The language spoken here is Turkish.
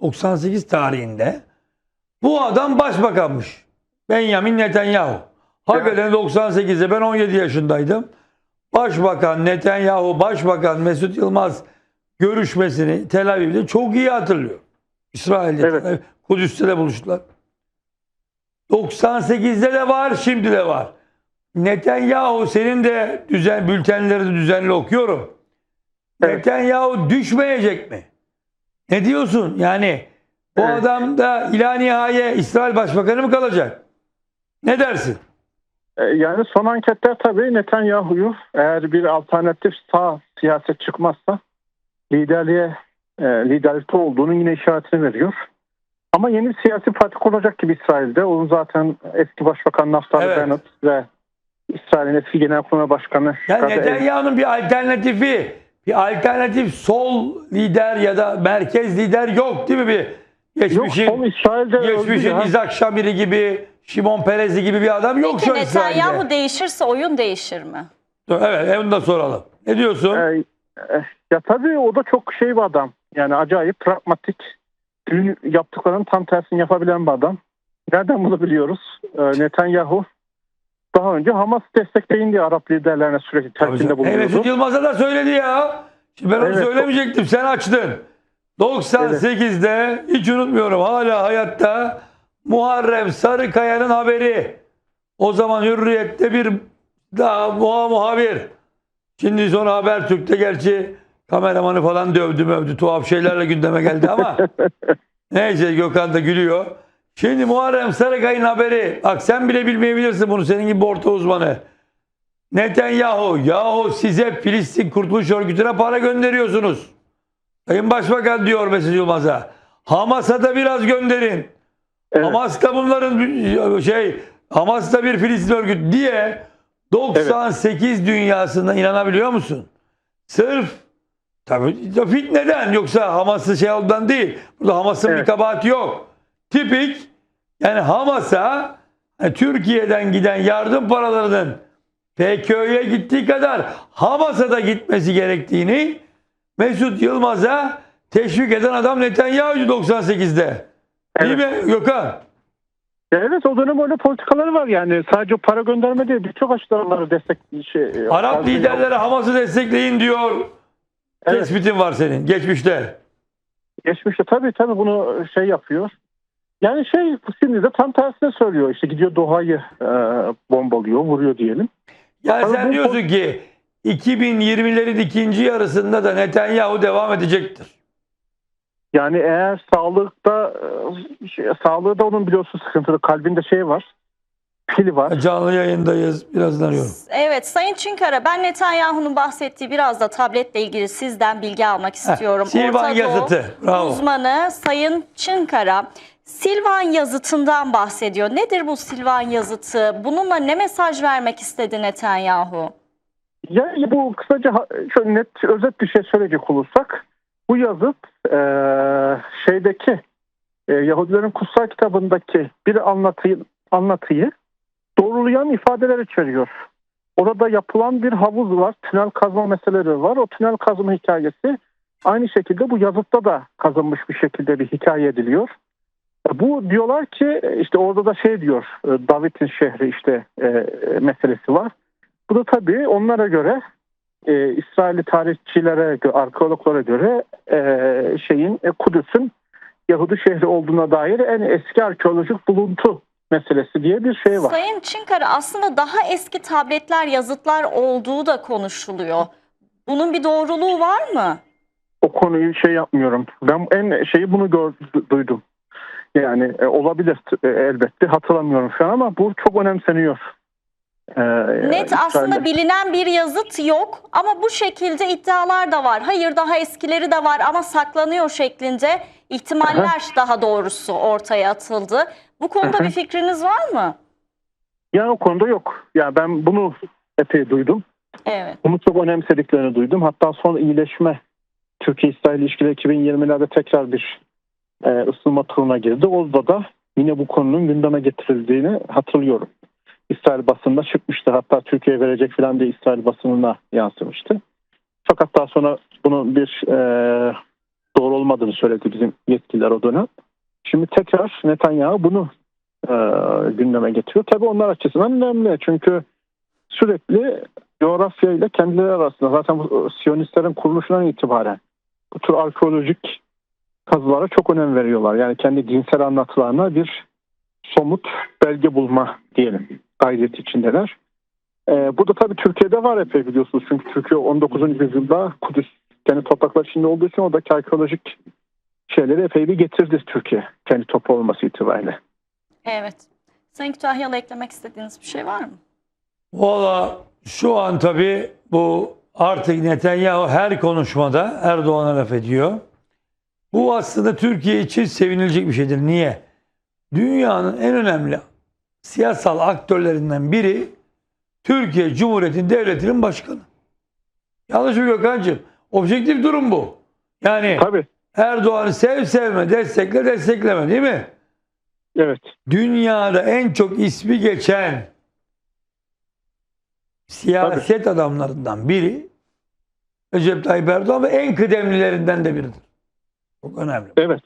98 tarihinde bu adam başbakanmış. Benjamin Netanyahu. Hakikaten 98'de ben 17 yaşındaydım. Başbakan Netanyahu, Başbakan Mesut Yılmaz görüşmesini Tel Aviv'de çok iyi hatırlıyor. İsrail'de, Evet. Kudüs'te de buluştular. 98'de de var, şimdi de var. Netanyahu senin de düzen bültenleri düzenli okuyorum. Evet. Netanyahu düşmeyecek mi? Ne diyorsun? Yani bu Evet. adam da ila nihaye İsrail Başbakanı mı kalacak? Ne dersin? E, Yani son anketler tabii Netanyahu'yu eğer bir alternatif sağ siyaset çıkmazsa liderliğe e, liderlikte olduğunun yine işaretini veriyor. Ama yeni bir siyasi parti kurulacak gibi İsrail'de. Onun zaten eski başbakan Naftali Evet. Bennett ve İsrail'in eski genelkurmay başkanı Yani Netanyahu'nun bir alternatifi, bir alternatif sol lider ya da merkez lider yok değil mi? Bir Yok geçmişin, son İsrail'de geçmişin. İzak Şamiri gibi, Şimon Perez'i gibi bir adam yok Peki şu an İsrail'de. Netanyahu değişirse oyun değişir mi? Evet, onu da soralım. Ne diyorsun? Ee, e, ya tabii o da çok şey bir adam. Yani acayip pragmatik. Dün yaptıklarının tam tersini yapabilen bir adam. Nereden bunu biliyoruz? Ee, Netanyahu daha önce Hamas destekleyin diye Arap liderlerine sürekli telkinde bulunuyordu. Yılmaz'a da söyledi ya. Şimdi ben onu Evet. söylemeyecektim. Sen açtın. 98'de hiç unutmuyorum hala hayatta Muharrem Sarıkaya'nın haberi. O zaman Hürriyet'te bir daha muha muhabir. Şimdi sonra Habertürk'te gerçi kameramanı falan dövdü mövdü tuhaf şeylerle gündeme geldi ama neyse Gökhan da gülüyor. Şimdi Muharrem Sarıkaya'nın haberi. Bak sen bile bilmeyebilirsin bunu senin gibi orta uzmanı. Netanyahu, yahu size Filistin Kurtuluş Örgütü'ne para gönderiyorsunuz. Sayın Başbakan diyor Mesut Yılmaz'a. Hamas'a da biraz gönderin. Evet. Hamas da bunların bir- şey, Hamas da bir Filistin örgütü diye 98 dünyasında inanabiliyor musun? Sırf tabii fitneden yoksa Hamas'ı şey olduğundan değil. Burada Hamas'ın bir Evet. kabahati yok. Tipik yani Hamas'a hani Türkiye'den giden yardım paralarının PKK'ya gittiği kadar Hamas'a da gitmesi gerektiğini Mesut Yılmaz'a teşvik eden adam Netanyahu'cu 98'de. Değil mi Gökhan? Evet o dönem öyle politikaları var yani. Sadece para gönderme değil. Birçok açıdan onları destek şey, Arap arzu- liderleri Hamas'ı destekleyin diyor. Evet. Tespitin var senin geçmişte. Geçmişte tabii tabii bunu şey yapıyor. Yani şey şimdi de tam tersine söylüyor. İşte gidiyor Doha'yı e, bombalıyor, vuruyor diyelim. Yani Ama sen bu- diyorsun ki 2020'lerin ikinci yarısında da Netanyahu devam edecektir. Yani eğer sağlıkta e, şey, sağlığı da onun biliyorsun sıkıntılı. Kalbinde şey var. Pili var. Canlı yayındayız. Birazdan arıyorum. Evet Sayın Çınkara ben Netanyahu'nun bahsettiği biraz da tabletle ilgili sizden bilgi almak istiyorum. Silvan Orta Doğu yazıtı. Bravo. Uzmanı Sayın Çınkara Silvan yazıtından bahsediyor. Nedir bu Silvan yazıtı? Bununla ne mesaj vermek istedi Netanyahu? Yani bu kısaca şöyle net özet bir şey söyleyecek olursak bu yazıt e, şeydeki e, Yahudilerin kutsal kitabındaki bir anlatıyı, anlatıyı doğrulayan ifadeler içeriyor. Orada yapılan bir havuz var, tünel kazma meseleleri var. O tünel kazma hikayesi aynı şekilde bu yazıtta da kazınmış bir şekilde bir hikaye ediliyor. Bu diyorlar ki işte orada da şey diyor e, David'in şehri işte e, meselesi var. Bu da tabii onlara göre e, İsrailli tarihçilere, arkeologlara göre e, şeyin e, Kudüs'ün Yahudi şehri olduğuna dair en eski arkeolojik buluntu meselesi diye bir şey var. Sayın Çınkara aslında daha eski tabletler, yazıtlar olduğu da konuşuluyor. Bunun bir doğruluğu var mı? O konuyu şey yapmıyorum. Ben en şeyi bunu gör, du- duydum. Yani e, olabilir e, elbette hatırlamıyorum şu an ama bu çok önemseniyor. E, Net aslında İsrail'de. bilinen bir yazıt yok ama bu şekilde iddialar da var. Hayır daha eskileri de var ama saklanıyor şeklinde ihtimaller daha doğrusu ortaya atıldı. Bu konuda bir fikriniz var mı? Yani o konuda yok. Ya ben bunu epey duydum. Evet. Bunu çok önemsediklerini duydum. Hatta son iyileşme Türkiye-İsrail ilişkileri 2020'lerde tekrar bir e, ısınma turuna girdi. Orada da yine bu konunun gündeme getirildiğini hatırlıyorum. İsrail basında çıkmıştı. Hatta Türkiye verecek falan diye İsrail basınına yansımıştı. Fakat daha sonra bunun bir e, doğru olmadığını söyledi bizim yetkililer o dönem. Şimdi tekrar Netanyahu bunu e, gündeme getiriyor. Tabii onlar açısından önemli çünkü sürekli coğrafya ile kendileri arasında zaten bu Siyonistlerin kuruluşundan itibaren bu tür arkeolojik kazılara çok önem veriyorlar. Yani kendi dinsel anlatılarına bir somut belge bulma diyelim gayret içindeler. Ee, burada tabii Türkiye'de var epey biliyorsunuz. Çünkü Türkiye 19. yüzyılda Kudüs kendi topraklar içinde olduğu için oradaki arkeolojik şeyleri epey bir getirdi Türkiye. Kendi topu olması itibariyle. Evet. Sayın Kütahyalı eklemek istediğiniz bir şey var mı? Valla şu an tabii bu artık Netanyahu her konuşmada Erdoğan'a laf ediyor. Bu aslında Türkiye için sevinilecek bir şeydir. Niye? Dünyanın en önemli siyasal aktörlerinden biri Türkiye Cumhuriyeti Devleti'nin başkanı. Yanlış mı Gökhan'cığım? Objektif durum bu. Yani Tabii. Erdoğan'ı sev sevme, destekle destekleme değil mi? Evet. dünyada en çok ismi geçen siyaset adamlarından biri Recep Tayyip Erdoğan ve en kıdemlilerinden de biridir. Çok önemli. Evet.